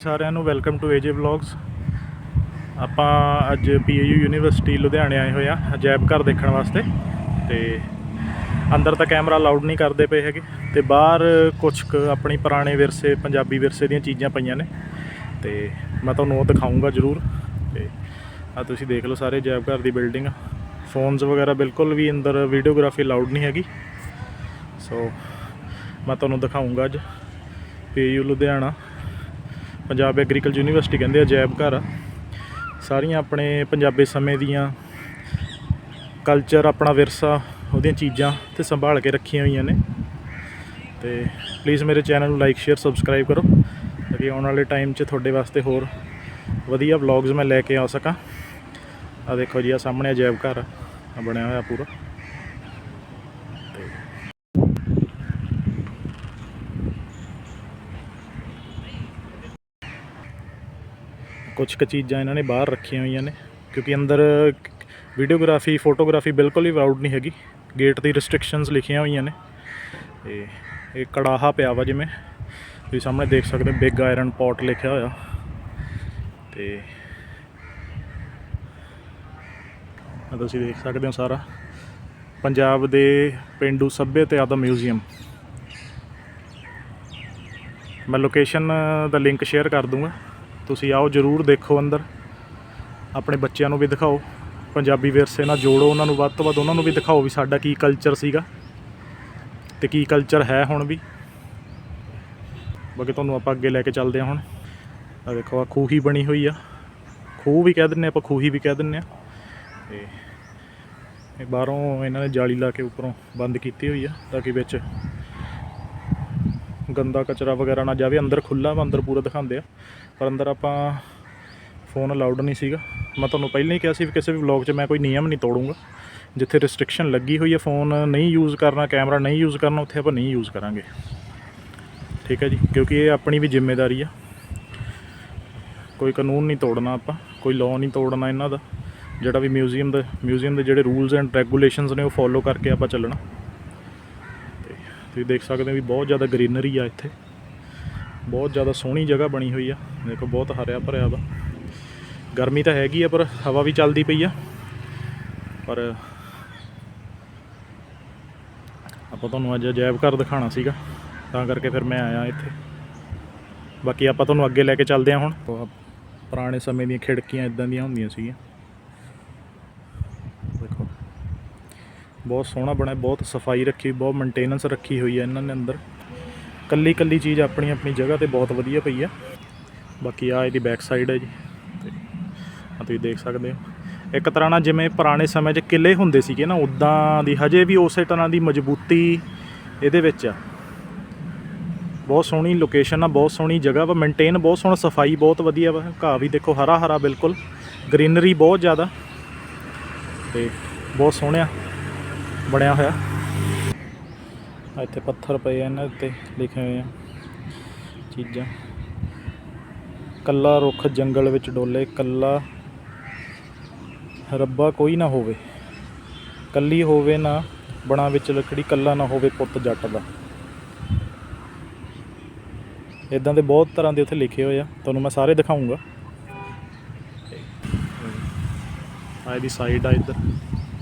ਸਾਰਿਆਂ ਨੂੰ welcome to AJ vlogs ਆਪਾਂ ਅੱਜ ਪੀਏਯੂ ਯੂਨੀਵਰਸਿਟੀ ਲੁਧਿਆਣੇ ਆਏ ਹੋਏ ਆ, ਅਜਾਇਬ ਘਰ ਦੇਖਣ ਵਾਸਤੇ। ਤੇ ਅੰਦਰ ਤਾਂ ਕੈਮਰਾ ਅਲਾਉਡ ਨਹੀਂ ਕਰਦੇ ਪਏ ਹੈਗੇ। ਤੇ ਬਾਹਰ ਕੁਝ ਕੁ ਆਪਣੀ ਪੁਰਾਣੇ ਵਿਰਸੇ, ਪੰਜਾਬੀ ਵਿਰਸੇ ਦੀਆਂ ਚੀਜ਼ਾਂ ਪਈਆਂ ਨੇ। ਤੇ ਮੈਂ ਤੁਹਾਨੂੰ ਉਹ ਦਿਖਾਉਂਗਾ ਜ਼ਰੂਰ। ਤੇ ਆ ਤੁਸੀਂ ਦੇਖ ਲਓ ਸਾਰੇ ਅਜਾਇਬ ਘਰ ਦੀ ਬਿਲਡਿੰਗ ਫੋਨਸ ਵਗੈਰਾ ਬਿਲਕੁਲ ਵੀ ਅੰਦਰ ਵੀਡੀਓਗ੍ਰਾਫੀ ਅਲਾਉਡ ਨਹੀਂ ਹੈਗੀ। ਸੋ ਮੈਂ ਤੁਹਾਨੂੰ ਦਿਖਾਉਂਗਾ ਅੱਜ। PAU Ludhiana. Punjab agriculture university ਕਹਿੰਦੇ ਅਜਾਇਬ ਘਰ ਆ। ਸਾਰੀਆਂ ਆਪਣੇ ਪੰਜਾਬੀ ਸਮੇਂ ਦੀਆਂ ਕਲਚਰ ਆਪਣਾ ਵਿਰਸਾ, ਉਹਦੀਆਂ ਚੀਜ਼ਾਂ ਤੇ ਸੰਭਾਲ ਕੇ ਰੱਖੀਆਂ ਹੋਈਆਂ ਨੇ। ਤੇ ਪਲੀਜ਼ ਮੇਰੇ ਚੈਨਲ ਨੂੰ ਲਾਈਕ ਸ਼ੇਅਰ ਸਬਸਕ੍ਰਾਈਬ ਕਰੋ, ਤਾਂ ਕਿ ਆਉਣ ਵਾਲੇ ਟਾਈਮ 'ਚ ਤੁਹਾਡੇ ਵਾਸਤੇ ਹੋਰ ਵਧੀਆ ਵਲੌਗਸ ਮੈਂ ਲੈ ਕੇ ਆ ਸਕਾਂ। ਆ ਦੇਖੋ ਜੀ ਆ ਸਾਹਮਣੇ ਅਜਾਇਬ ਘਰ ਆ ਬਣਿਆ ਹੋਇਆ ਪੂਰਾ। ਕੁਝ ਕੁ ਚੀਜ਼ਾਂ ਇਹਨਾਂ ਨੇ ਬਾਹਰ ਰੱਖੀਆਂ ਹੋਈਆਂ ਨੇ, ਕਿਉਂਕਿ ਅੰਦਰ ਵੀਡੀਓਗ੍ਰਾਫੀ ਫੋਟੋਗ੍ਰਾਫੀ ਬਿਲਕੁਲ ਹੀ ਅਲਾਉਡ ਨਹੀਂ ਹੈਗੀ। ਗੇਟ ਦੀ ਰੈਸਟ੍ਰਿਕਸ਼ਨਸ ਲਿਖੀਆਂ ਹੋਈਆਂ ਨੇ। ਤੇ ਇਹ ਕੜਾਹਾ ਪਿਆ ਵਾ ਜਿਵੇਂ। ਤੁਸੀਂ ਸਾਹਮਣੇ ਦੇਖ ਸਕਦੇ ਹੋ ਬਿਗ ਆਇਰਨ ਪੋਟ ਲਿਖਿਆ ਹੋਇਆ। ਤੇ ਆ ਤੁਸੀਂ ਦੇਖ ਸਕਦੇ ਹੋ ਸਾਰਾ। ਪੰਜਾਬ ਦੇ ਪਿੰਡੂ ਸੱਭਿਅਤਾ ਦਾ ਮਿਊਜ਼ੀਅਮ ਮੈਂ ਲੋਕੇਸ਼ਨ ਦਾ ਲਿੰਕ ਸ਼ੇਅਰ ਕਰ ਦੂੰਗਾ। ਤੁਸੀਂ ਆਓ ਜਰੂਰ ਦੇਖੋ ਅੰਦਰ। ਆਪਣੇ ਬੱਚਿਆਂ ਨੂੰ ਵੀ ਦਿਖਾਓ। ਪੰਜਾਬੀ ਵਿਰਸੇ ਨਾਲ ਜੋੜੋ ਉਹਨਾਂ ਨੂੰ ਵੱਧ ਤੋਂ ਵੱਧ, ਉਹਨਾਂ ਨੂੰ ਵੀ ਦਿਖਾਓ ਵੀ ਸਾਡਾ ਕੀ ਕਲਚਰ ਸੀਗਾ ਤੇ ਕੀ ਕਲਚਰ ਹੈ ਹੁਣ ਵੀ। ਬਾਕੀ ਤੁਹਾਨੂੰ ਆਪਾਂ ਅੱਗੇ ਲੈ ਕੇ ਚੱਲਦੇ ਹਾਂ ਹੁਣ। ਆ ਦੇਖੋ ਆ ਖੂਹੀ ਬਣੀ ਹੋਈ ਆ। ਖੂਹ ਵੀ ਕਹਿ ਦਿੰਨੇ ਆਪਾਂ ਖੂਹੀ ਵੀ ਕਹਿ ਦਿੰਨੇ ਆ। ਤੇ ਇਹ ਬਾਹਰੋਂ ਇਹਨਾਂ ਨੇ ਜਾਲੀ ਲਾ ਕੇ ਉੱਪਰੋਂ ਬੰਦ ਕੀਤੀ ਹੋਈ ਆ, ਤਾਂ ਕਿ ਵਿੱਚ ਗੰਦਾ ਕਚਰਾ ਵਗੈਰਾ ਨਾ ਜਾਵੇ, ਅੰਦਰ ਖੁੱਲਾ ਵਾ, ਅੰਦਰ ਪੂਰਾ ਦਿਖਾਉਂਦੇ ਆ। ਪਰ ਅੰਦਰ ਆਪਾਂ ਫੋਨ ਅਲਾਉਡ ਨਹੀਂ ਸੀਗਾ। ਮੈਂ ਤੁਹਾਨੂੰ ਪਹਿਲਾਂ ਹੀ ਕਿਹਾ ਸੀ ਵੀ ਕਿਸੇ ਵੀ ਵਲੌਗ 'ਚ ਮੈਂ ਕੋਈ ਨਿਯਮ ਨਹੀਂ ਤੋੜੂੰਗਾ। ਜਿੱਥੇ ਰਿਸਟ੍ਰਿਕਸ਼ਨ ਲੱਗੀ ਹੋਈ ਹੈ ਫੋਨ ਨਹੀਂ ਯੂਜ਼ ਕਰਨਾ ਕੈਮਰਾ ਨਹੀਂ ਯੂਜ਼ ਕਰਨਾ, ਉੱਥੇ ਆਪਾਂ ਨਹੀਂ ਯੂਜ਼ ਕਰਾਂਗੇ। ਠੀਕ ਹੈ ਜੀ? ਕਿਉਂਕਿ ਇਹ ਆਪਣੀ ਵੀ ਜ਼ਿੰਮੇਵਾਰੀ ਆ। ਕੋਈ ਕਾਨੂੰਨ ਨਹੀਂ ਤੋੜਨਾ ਆਪਾਂ, ਕੋਈ ਲਾਅ ਨਹੀਂ ਤੋੜਨਾ ਇਹਨਾਂ ਦਾ। ਜਿਹੜਾ ਵੀ ਮਿਊਜ਼ੀਅਮ ਦਾ ਮਿਊਜ਼ੀਅਮ ਦੇ ਜਿਹੜੇ ਰੂਲਸ ਐਂਡ ਰੈਗੂਲੇਸ਼ਨਸ ਨੇ ਉਹ ਫੋਲੋ ਕਰਕੇ ਆਪਾਂ ਚੱਲਣਾ। ਤੇ ਤੁਸੀਂ ਦੇਖ ਸਕਦੇ ਹੋ ਵੀ ਬਹੁਤ ਜ਼ਿਆਦਾ ਗ੍ਰੀਨਰੀ ਆ ਇੱਥੇ। ਬਹੁਤ ਜ਼ਿਆਦਾ ਸੋਹਣੀ ਜਗ੍ਹਾ ਬਣੀ ਹੋਈ ਆ। ਦੇਖੋ, ਬਹੁਤ ਹਰਿਆ ਭਰਿਆ ਵਾ। ਗਰਮੀ ਤਾਂ ਹੈਗੀ ਆ, ਪਰ ਹਵਾ ਵੀ ਚੱਲਦੀ ਪਈ ਆ। ਪਰ ਆਪਾਂ ਤੁਹਾਨੂੰ ਅੱਜ ਅਜਾਇਬ ਘਰ ਦਿਖਾਉਣਾ ਸੀਗਾ। ਤਾਂ ਕਰਕੇ ਫਿਰ ਮੈਂ ਆਇਆ ਇੱਥੇ। ਬਾਕੀ ਆਪਾਂ ਤੁਹਾਨੂੰ ਅੱਗੇ ਲੈ ਕੇ ਚੱਲਦੇ ਹਾਂ ਹੁਣ। ਪੁਰਾਣੇ ਸਮੇਂ ਦੀਆਂ ਖਿੜਕੀਆਂ ਇਦਾਂ ਦੀਆਂ ਹੁੰਦੀਆਂ ਸੀਗੀਆਂ। ਦੇਖੋ, ਬਹੁਤ ਸੋਹਣਾ ਬਣਿਆ, ਬਹੁਤ ਸਫ਼ਾਈ ਰੱਖੀ, ਬਹੁਤ ਮੇਨਟੇਨੈਂਸ ਰੱਖੀ ਹੋਈ ਹੈ ਇਹਨਾਂ ਨੇ ਅੰਦਰ। ਕੱਲੀ ਕੱਲੀ ਚੀਜ਼ ਆਪਣੀ ਆਪਣੀ ਜਗ੍ਹਾ ਤੇ ਬਹੁਤ ਵਧੀਆ ਪਈ ਆ। ਬਾਕੀ ਆ ਇਹਦੀ ਬੈਕ ਸਾਈਡ ਹੈ ਜੀ। ਤੇ ਆ ਤੁਸੀਂ ਦੇਖ ਸਕਦੇ ਹੋ। ਇੱਕ ਤਰ੍ਹਾਂ ਨਾਲ ਜਿਵੇਂ ਪੁਰਾਣੇ ਸਮੇਂ 'ਚ ਕਿਲੇ ਹੁੰਦੇ ਸੀਗੇ ਨਾ ਉਦਾਂ ਦੀ ਹਜੇ ਵੀ ਉਸੇ ਤਰ੍ਹਾਂ ਦੀ ਮਜ਼ਬੂਤੀ ਇਹਦੇ ਵਿੱਚ ਆ। ਬਹੁਤ ਸੋਹਣੀ ਲੋਕੇਸ਼ਨ ਆ, ਬਹੁਤ ਸੋਹਣੀ ਜਗ੍ਹਾ ਵਾ ਮੇਨਟੇਨ ਬਹੁਤ ਸੋਹਣਾ, ਸਫ਼ਾਈ ਬਹੁਤ ਵਧੀਆ ਵਾ। ਘਾਹ ਵੀ ਦੇਖੋ ਹਰਾ ਹਰਾ ਬਿਲਕੁਲ। ਗ੍ਰੀਨਰੀ ਬਹੁਤ ਜ਼ਿਆਦਾ। ਤੇ ਬਹੁਤ ਸੋਹਣਿਆ ਬਣਿਆ ਹੋਇਆ। ਇੱਥੇ ਪੱਥਰ ਪਏ ਆ ਇਹਨਾਂ ਉੱਤੇ, ਲਿਖੇ ਹੋਏ ਆ ਚੀਜ਼ਾਂ। ਕੱਲਾ ਰੁੱਖ ਜੰਗਲ ਵਿੱਚ ਡੋਲੇ, ਕੱਲਾ ਰੱਬਾ ਕੋਈ ਨਾ ਹੋਵੇ। ਕੱਲੀ ਹੋਵੇ ਨਾ ਬਣਾ ਵਿੱਚ ਲੱਕੜੀ, ਕੱਲਾ ਨਾ ਹੋਵੇ ਪੁੱਤ ਜੱਟ ਦਾ। ਇਦਾਂ ਦੇ ਬਹੁਤ ਤਰ੍ਹਾਂ ਦੇ ਉੱਥੇ ਲਿਖੇ ਹੋਏ ਆ, ਤੁਹਾਨੂੰ ਮੈਂ ਸਾਰੇ ਦਿਖਾਉਂਗਾ ਆ ਦੀ ਸਾਈਡ ਆ ਇੱਧਰ।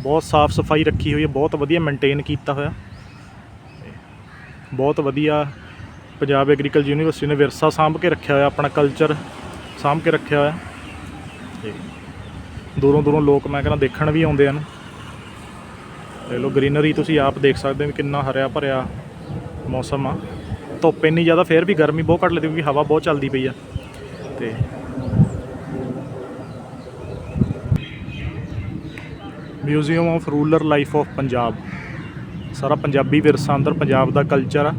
ਬਹੁਤ ਸਾਫ਼ ਸਫ਼ਾਈ ਰੱਖੀ ਹੋਈ ਹੈ ਬਹੁਤ ਵਧੀਆ ਮੇਨਟੇਨ ਕੀਤਾ ਹੋਇਆ। ਬਹੁਤ ਵਧੀਆ ਪੰਜਾਬ ਐਗਰੀਕਲਚਰ ਯੂਨੀਵਰਸਿਟੀ ਨੇ ਵਿਰਸਾ ਸਾਂਭ ਕੇ ਰੱਖਿਆ ਹੋਇਆ, ਆਪਣਾ ਕਲਚਰ ਸਾਂਭ ਕੇ ਰੱਖਿਆ ਹੋਇਆ। ਤੇ ਦੂਰੋਂ ਦੂਰੋਂ ਲੋਕ ਮੈਂ ਕਹਿੰਦਾ ਦੇਖਣ ਵੀ ਆਉਂਦੇ ਹਨ। ਦੇਖ ਲਓ ਗ੍ਰੀਨਰੀ ਤੁਸੀਂ ਆਪ ਦੇਖ ਸਕਦੇ ਹੋ ਵੀ ਕਿੰਨਾ ਹਰਿਆ ਭਰਿਆ ਮੌਸਮ ਆ। ਧੁੱਪ ਇੰਨੀ ਜ਼ਿਆਦਾ, ਫੇਰ ਵੀ ਗਰਮੀ ਬਹੁਤ ਘੱਟ ਲੱਗਦੀ ਕਿਉਂਕਿ ਹਵਾ ਬਹੁਤ ਚੱਲਦੀ ਪਈ ਆ। ਤੇ museum of rural life of Punjab ਸਾਰਾ ਪੰਜਾਬੀ ਵਿਰਸਾ ਅੰਦਰ ਪੰਜਾਬ ਦਾ ਕਲਚਰ ਆ।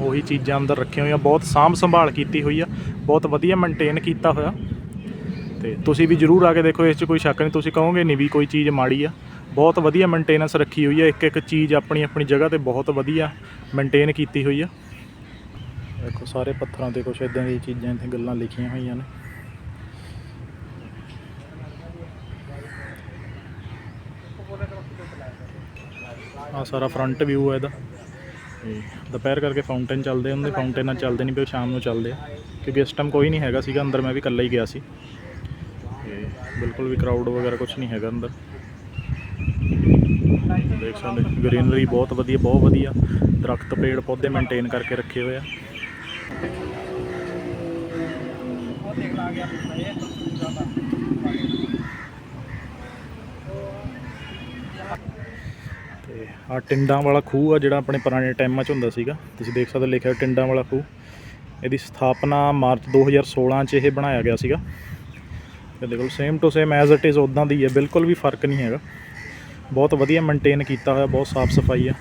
ਉਹੀ ਚੀਜ਼ਾਂ ਅੰਦਰ ਰੱਖੀਆਂ ਹੋਈਆਂ, ਬਹੁਤ ਸਾਂਭ ਸੰਭਾਲ ਕੀਤੀ ਹੋਈ ਆ, ਬਹੁਤ ਵਧੀਆ ਮੇਨਟੇਨ ਕੀਤਾ ਹੋਇਆ। ਤੇ ਤੁਸੀਂ ਵੀ ਜਰੂਰ ਆ ਕੇ ਦੇਖੋ, ਇਸ 'ਚ ਕੋਈ ਸ਼ੱਕ ਨਹੀਂ, ਤੁਸੀਂ ਕਹੋਗੇ ਨਹੀਂ ਵੀ ਕੋਈ ਚੀਜ਼ ਮਾੜੀ ਆ। ਬਹੁਤ ਵਧੀਆ ਮੇਨਟੇਨੈਂਸ ਰੱਖੀ ਹੋਈ ਆ ਇੱਕ ਇੱਕ ਚੀਜ਼ ਆਪਣੀ ਆਪਣੀ ਜਗ੍ਹਾ ਤੇ ਬਹੁਤ ਵਧੀਆ ਮੇਨਟੇਨ ਕੀਤੀ ਹੋਈ ਆ। ਦੇਖੋ, ਸਾਰੇ ਪੱਥਰਾਂ ਤੇ ਕੁਝ ਇਦਾਂ ਦੀਆਂ ਚੀਜ਼ਾਂ, ਇੱਥੇ ਗੱਲਾਂ ਲਿਖੀਆਂ ਹੋਈਆਂ ਨੇ। ਆ ਸਾਰਾ ਫਰੰਟ ਵਿਊ ਹੈ ਇਹਦਾ। ਤੇ ਦੁਪਹਿਰ ਕਰਕੇ ਫਾਊਂਟੇਨ ਚੱਲਦੇ ਹੁੰਦੇ ਫਾਊਂਟੇਨਾਂ ਚੱਲਦੇ ਨਹੀਂ ਪਏ ਸ਼ਾਮ ਨੂੰ ਚੱਲਦੇ ਆ। ਕਿਉਂਕਿ ਇਸ ਟਾਈਮ ਕੋਈ ਨਹੀਂ ਹੈਗਾ ਸੀਗਾ, ਅੰਦਰ ਮੈਂ ਵੀ ਇਕੱਲਾ ਹੀ ਗਿਆ ਸੀ। ਤੇ ਬਿਲਕੁਲ ਵੀ ਕਰਾਊਡ ਵਗੈਰਾ ਕੁਝ ਨਹੀਂ ਹੈਗਾ ਅੰਦਰ। ਦੇਖ ਸਕਦੇ ਗ੍ਰੀਨਰੀ ਬਹੁਤ ਵਧੀਆ ਬਹੁਤ ਵਧੀਆ। ਦਰਖਤ, ਪੇੜ, ਪੌਦੇ ਮੇਨਟੇਨ ਕਰਕੇ ਰੱਖੇ ਹੋਏ ਆ। ਤੇ ਆ ਟਿੰਡਾਂ ਵਾਲਾ ਖੂਹ ਆ ਜਿਹੜਾ ਆਪਣੇ ਪੁਰਾਣੇ ਟਾਈਮਾਂ 'ਚ ਹੁੰਦਾ ਸੀਗਾ। ਤੁਸੀਂ ਦੇਖ ਸਕਦੇ ਲਿਖਿਆ ਟਿੰਡਾਂ ਵਾਲਾ ਖੂਹ। ਇਹਦੀ ਸਥਾਪਨਾ ਮਾਰਚ 2016 'ਚ ਇਹ ਬਣਾਇਆ ਗਿਆ ਸੀਗਾ। ਤੇ ਦੇਖੋ same to same as it is ਉਦਾਂ ਦੀ ਹੈ ਬਿਲਕੁਲ ਵੀ ਫ਼ਰਕ ਨਹੀਂ ਹੈਗਾ। ਬਹੁਤ ਵਧੀਆ ਮੇਨਟੇਨ ਕੀਤਾ ਹੋਇਆ, ਬਹੁਤ ਸਾਫ਼ ਸਫ਼ਾਈ ਆ।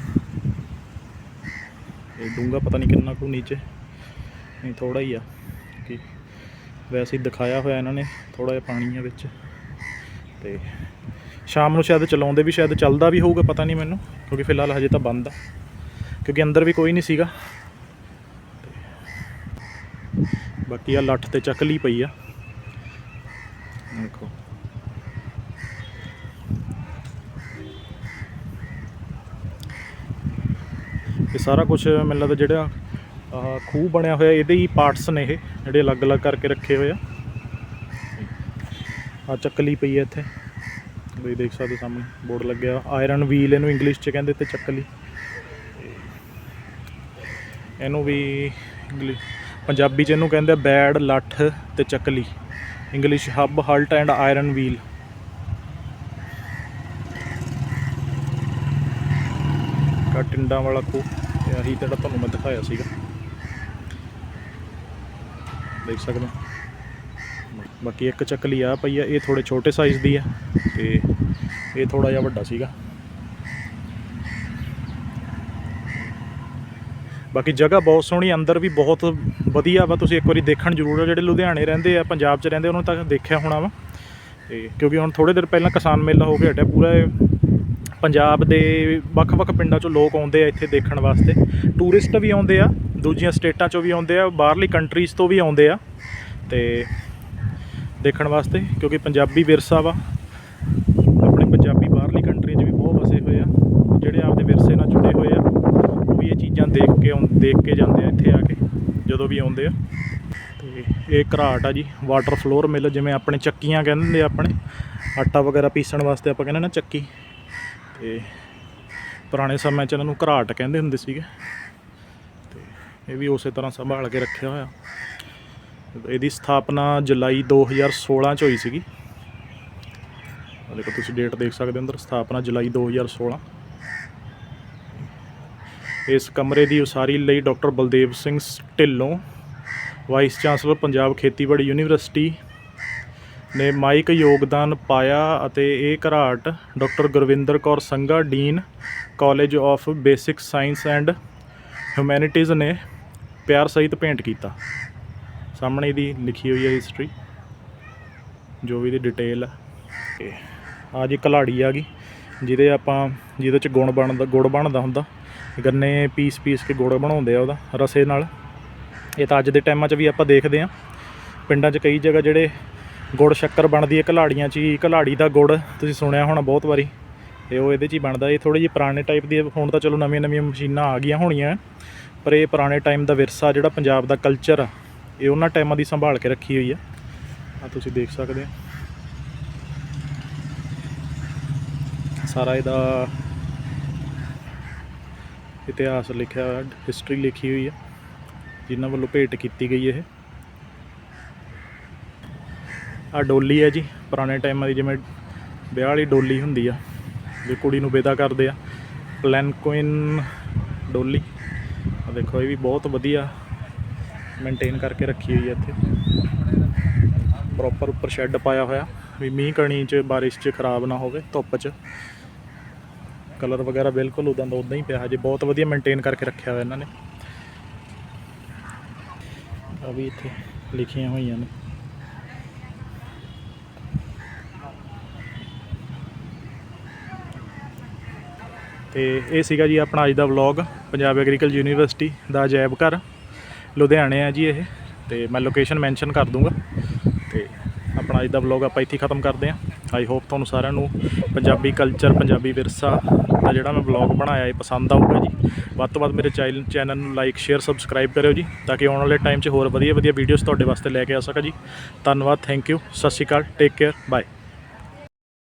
ਇਹ ਡੂੰਗਾ ਪਤਾ ਨਹੀਂ ਕਿੰਨਾ ਕੁ ਨੀਚੇ। ਨਹੀਂ ਥੋੜਾ ਹੀ ਆ, ਕਿ ਵੈਸੇ ਹੀ ਦਿਖਾਇਆ ਹੋਇਆ ਇਹਨਾਂ ਨੇ ਥੋੜਾ ਜਿਹਾ ਪਾਣੀ ਆ ਵਿੱਚ। ਤੇ ਸ਼ਾਮ ਨੂੰ ਸ਼ਾਇਦ ਚਲਾਉਂਦੇ ਵੀ ਸ਼ਾਇਦ ਚੱਲਦਾ ਵੀ ਹੋਊਗਾ, ਪਤਾ ਨਹੀਂ ਮੈਨੂੰ, ਕਿਉਂਕਿ ਫਿਲਹਾਲ ਹਜੇ ਤਾਂ ਬੰਦ ਆ। ਕਿਉਂਕਿ ਅੰਦਰ ਵੀ ਕੋਈ ਨਹੀਂ ਸੀਗਾ। ਬਾਕੀ ਆ ਲੱਠ ਤੇ ਚੱਕਲੀ ਪਈ ਆ। ਦੇਖੋ। ਇਹ ਸਾਰਾ ਕੁਝ ਮੈਨੂੰ ਲੱਗਦਾ ਜਿਹੜਾ ਖੂਹ ਬਣਿਆ ਹੋਇਆ, ਇਹਦੇ ਹੀ ਪਾਰਟਸ ਨੇ ਇਹ, ਜਿਹੜੇ ਅਲੱਗ-ਅਲੱਗ ਕਰਕੇ ਰੱਖੇ ਹੋਏ ਆ। ਆ ਚੱਕਲੀ ਪਈ ਹੈ ਇੱਥੇ। ਬਈ ਦੇਖ ਸਕਦੇ ਸਾਹਮਣੇ ਬੋਰਡ ਲੱਗਿਆ ਆਇਰਨ ਵੀਲ ਇਹਨੂੰ ਇੰਗਲਿਸ਼ 'ਚ ਕਹਿੰਦੇ ਤੇ ਚੱਕਲੀ ਇਹਨੂੰ ਵੀ ਇੰਗਲਿਸ਼ ਪੰਜਾਬੀ 'ਚ ਇਹਨੂੰ ਕਹਿੰਦੇ ਆ ਬੈੜ, ਲੱਠ ਤੇ ਚੱਕਲੀ ਇੰਗਲਿਸ਼ ਹੱਬ ਹਲਟ ਐਂਡ ਆਇਰਨ ਵੀਲ ਟਿੰਡਾਂ ਵਾਲਾ ਖੂਹ। ਤੇ ਜਿਹੜਾ ਤੁਹਾਨੂੰ ਮੈਂ ਦਿਖਾਇਆ ਸੀਗਾ। ਦੇਖ ਸਕਦੇ ਹੋ। ਬਾਕੀ ਇੱਕ ਚੱਕਲੀ ਆ ਪਈ ਆ, ਇਹ ਥੋੜੇ ਛੋਟੇ ਸਾਈਜ਼ ਦੀ ਆ ਤੇ ਇਹ ਥੋੜਾ ਜਿਹਾ ਵੱਡਾ ਸੀਗਾ। ਬਾਕੀ ਜਗ੍ਹਾ ਬਹੁਤ ਸੋਹਣੀ ਅੰਦਰ ਵੀ ਬਹੁਤ ਵਧੀਆ ਵਾ, ਤੁਸੀਂ ਇੱਕ ਵਾਰੀ ਦੇਖਣ ਜ਼ਰੂਰ ਆ ਜਿਹੜੇ ਲੁਧਿਆਣੇ ਰਹਿੰਦੇ ਆ, ਪੰਜਾਬ 'ਚ ਰਹਿੰਦੇ ਉਹਨਾਂ ਨੂੰ ਤਾਂ ਦੇਖਿਆ ਹੋਣਾ ਵਾ। ਤੇ ਕਿਉਂਕਿ ਹੁਣ ਥੋੜੇ ਦਿਨ ਪਹਿਲਾਂ ਕਿਸਾਨ ਮੇਲਾ ਹੋ ਕੇ ਹਟਿਆ, ਪੂਰਾ ਪੰਜਾਬ ਦੇ ਵੱਖ-ਵੱਖ ਪਿੰਡਾਂ 'ਚੋਂ ਲੋਕ ਆਉਂਦੇ ਆ ਇੱਥੇ ਦੇਖਣ ਵਾਸਤੇ। ਟੂਰਿਸਟ ਵੀ ਆਉਂਦੇ ਆ, ਦੂਜੀਆਂ ਸਟੇਟਾਂ 'ਚੋਂ ਵੀ ਆਉਂਦੇ ਆ, ਬਾਹਰਲੀ ਕੰਟਰੀਜ਼ ਤੋਂ ਵੀ ਆਉਂਦੇ ਆ। ਤੇ ਦੇਖਣ ਵਾਸਤੇ, ਕਿਉਂਕਿ ਪੰਜਾਬੀ ਵਿਰਸਾ ਵਾ। ਆਪਣੇ ਪੰਜਾਬੀ ਬਾਹਰਲੀ ਕੰਟਰੀ 'ਚ ਵੀ ਬਹੁਤ ਵਸੇ ਹੋਏ ਆ। ਜਿਹੜੇ ਆਪਦੇ ਵਿਰਸੇ ਨਾਲ ਜੁੜੇ ਹੋਏ ਆ, ਉਹ ਵੀ ਇਹ ਚੀਜ਼ਾਂ ਦੇਖ ਕੇ ਆਉਂ- ਦੇਖ ਕੇ ਜਾਂਦੇ ਆ ਇੱਥੇ ਆ ਕੇ, ਜਦੋਂ ਵੀ ਆਉਂਦੇ ਆ। ਤੇ ਇਹ ਘਰਾਟ ਆ ਜੀ ਵਾਟਰ ਫਲੋਰ ਮਿਲ ਜਿਵੇਂ ਆਪਣੇ ਚੱਕੀਆਂ ਕਹਿੰਦੇ ਆਪਣੇ। ਆਟਾ ਵਗੈਰਾ ਪੀਸਣ ਵਾਸਤੇ ਆਪਾਂ ਕਹਿੰਦੇ ਨਾ ਚੱਕੀ। ਤੇ ਪੁਰਾਣੇ ਸਮੇਂ 'ਚ ਇਹਨਾਂ ਨੂੰ ਘਰਾਟ ਕਹਿੰਦੇ ਹੁੰਦੇ ਸੀਗੇ। ਤੇ ਇਹ ਵੀ ਉਸੇ ਤਰ੍ਹਾਂ ਸੰਭਾਲ ਕੇ ਰੱਖਿਆ ਹੋਇਆ। ਇਹਦੀ ਸਥਾਪਨਾ ਜੁਲਾਈ 2016 ਚ ਹੋਈ ਸੀਗੀ। ਦੇਖੋ, ਤੁਸੀਂ ਡੇਟ ਦੇਖ ਸਕਦੇ ਹੋ ਅੰਦਰ, ਸਥਾਪਨਾ ਜੁਲਾਈ 2016 ਇਸ ਕਮਰੇ ਦੀ ਉਸਾਰੀ ਲਈ doctor Baldev Singh Dhillon vice chancellor Punjab ਖੇਤੀਬਾੜੀ ਯੂਨੀਵਰਸਿਟੀ ਨੇ ਮਾਇਕ ਯੋਗਦਾਨ ਪਾਇਆ ਅਤੇ ਇਹ ਘਰਾਟ doctor Gurvinder Kaur Sangha dean college of basic science and humanities ਨੇ ਪਿਆਰ ਸਹਿਤ ਭੇਂਟ ਕੀਤਾ। ਸਾਹਮਣੇ ਇਹਦੀ ਲਿਖੀ ਹੋਈ ਹੈ ਹਿਸਟਰੀ ਜੋ ਵੀ ਇਹਦੀ ਡਿਟੇਲ ਆ। ਤੇ ਆ ਜੀ ਕਲਾੜੀ ਆ ਗਈ, ਜਿਹਦੇ ਆਪਾਂ, ਜਿਹਦੇ ਚ ਗੁਣ ਬਣਦਾ, ਗੁੜ ਬਣਦਾ ਹੁੰਦਾ। ਗੰਨੇ ਪੀਸ ਪੀਸ ਕੇ ਗੁੜ ਬਣਾਉਂਦੇ ਆ ਉਹਦਾ, ਰਸੇ ਨਾਲ। ਇਹ ਤਾਂ ਅੱਜ ਦੇ ਟਾਈਮਾਂ 'ਚ ਵੀ ਆਪਾਂ ਦੇਖਦੇ ਆ ਪਿੰਡਾਂ 'ਚ ਕਈ ਜਗ੍ਹਾ ਜਿਹੜੇ ਗੁੜ ਸ਼ੱਕਰ ਬਣਦੀ ਹੈ ਕਲਾੜੀਆਂ 'ਚ ਹੀ ਕਲਾੜੀ ਦਾ ਗੁੜ ਤੁਸੀਂ ਸੁਣਿਆ ਹੋਣਾ ਬਹੁਤ ਵਾਰੀ। ਤੇ ਉਹ ਇਹਦੇ 'ਚ ਹੀ ਬਣਦਾ। ਇਹ ਥੋੜੀ ਜਿਹੀ ਪੁਰਾਣੇ ਟਾਈਪ ਦੀ ਹੁਣ ਤਾਂ ਚਲੋ ਨਵੀਆਂ ਨਵੀਆਂ ਮਸ਼ੀਨਾਂ ਆ ਗਈਆਂ ਹੋਣੀਆਂ। ਪਰ ਇਹ ਪੁਰਾਣੇ ਟਾਈਮ ਦਾ ਵਿਰਸਾ ਜਿਹੜਾ ਪੰਜਾਬ ਦਾ ਕਲਚਰ ਆ। ਇਹ ਉਹਨਾਂ ਟਾਈਮਾਂ ਦੀ ਸੰਭਾਲ ਕੇ ਰੱਖੀ ਹੋਈ ਆ। ਆ ਤੁਸੀਂ ਦੇਖ ਸਕਦੇ ਆ। ਸਾਰਾ ਇਹਦਾ ਇਤਿਹਾਸ ਲਿਖਿਆ ਹੋਇਆ ਹਿਸਟਰੀ ਲਿਖੀ ਹੋਈ ਆ। ਜਿਨ੍ਹਾਂ ਵੱਲੋਂ ਭੇਟ ਕੀਤੀ ਗਈ ਇਹ। ਆ ਡੋਲੀ ਹੈ ਜੀ, ਪੁਰਾਣੇ ਟਾਈਮਾਂ ਦੀ ਜਿਵੇਂ ਵਿਆਹ ਵਾਲੀ ਡੋਲੀ ਹੁੰਦੀ ਆ, ਜੇ ਕੁੜੀ ਨੂੰ ਵਿਦਾ ਕਰਦੇ ਆ। ਪਲੈਨਕੁਇਨ ਡੋਲੀ। ਆ ਦੇਖੋ, ਇਹ ਵੀ ਬਹੁਤ ਵਧੀਆ ਮੇਨਟੇਨ ਕਰਕੇ ਰੱਖੀ ਹੋਈ ਹੈ ਇੱਥੇ। ਪ੍ਰੋਪਰ ਉੱਪਰ ਸ਼ੈੱਡ ਪਾਇਆ ਹੋਇਆ। ਵੀ ਮੀਂਹ ਕਣੀ 'ਚ, ਬਾਰਿਸ਼ 'ਚ ਖਰਾਬ ਨਾ ਹੋਵੇ, ਧੁੱਪ 'ਚ। ਕਲਰ ਵਗੈਰਾ ਬਿਲਕੁਲ ਉਦਾਂ ਦਾ ਉਦਾਂ ਹੀ ਪਿਆ। ਹਜੇ ਬਹੁਤ ਵਧੀਆ ਮੇਨਟੇਨ ਕਰਕੇ ਰੱਖਿਆ ਹੋਇਆ ਇਹਨਾਂ ਨੇ। ਆ ਵੀ ਇੱਥੇ ਲਿਖੀਆਂ ਹੋਈਆਂ ਨੇ। ਤੇ ਇਹ ਸੀਗਾ ਜੀ ਆਪਣਾ ਅੱਜ ਦਾ ਵਲੌਗ ਪੰਜਾਬ ਐਗਰੀਕਲਚਰ ਯੂਨੀਵਰਸਿਟੀ ਦਾ ਅਜਾਇਬ ਘਰ। ਲੁਧਿਆਣੇ ਆ ਜੀ ਇਹ, ਤੇ ਮੈਂ ਲੋਕੇਸ਼ਨ ਮੈਂਸ਼ਨ ਕਰ ਦੂੰਗਾ। ਤੇ ਆਪਣਾ ਅੱਜ ਦਾ ਵਲੌਗ ਆਪਾਂ ਇੱਥੇ ਖਤਮ ਕਰਦੇ ਹਾਂ। ਆਈ ਹੋਪ ਤੁਹਾਨੂੰ ਸਾਰਿਆਂ ਨੂੰ ਪੰਜਾਬੀ ਕਲਚਰ ਪੰਜਾਬੀ ਵਿਰਸਾ ਦਾ ਜਿਹੜਾ ਮੈਂ ਵਲੌਗ ਬਣਾਇਆ ਇਹ ਪਸੰਦ ਆਊਗਾ ਜੀ। ਵੱਧ ਤੋਂ ਵੱਧ ਮੇਰੇ ਚੈਨਲ ਚੈਨਲ ਨੂੰ ਲਾਈਕ ਸ਼ੇਅਰ ਸਬਸਕ੍ਰਾਈਬ ਕਰਿਓ ਜੀ, ਤਾਂ ਕਿ ਆਉਣ ਵਾਲੇ ਟਾਈਮ 'ਚ ਹੋਰ ਵਧੀਆ ਵਧੀਆ ਵੀਡੀਓਜ਼ ਤੁਹਾਡੇ ਵਾਸਤੇ ਲੈ ਕੇ ਆ ਸਕਾਂ ਜੀ। ਧੰਨਵਾਦ ਥੈਂਕ ਯੂ ਸਤਿ ਸ਼੍ਰੀ ਅਕਾਲ ਟੇਕ ਕੇਅਰ ਬਾਏ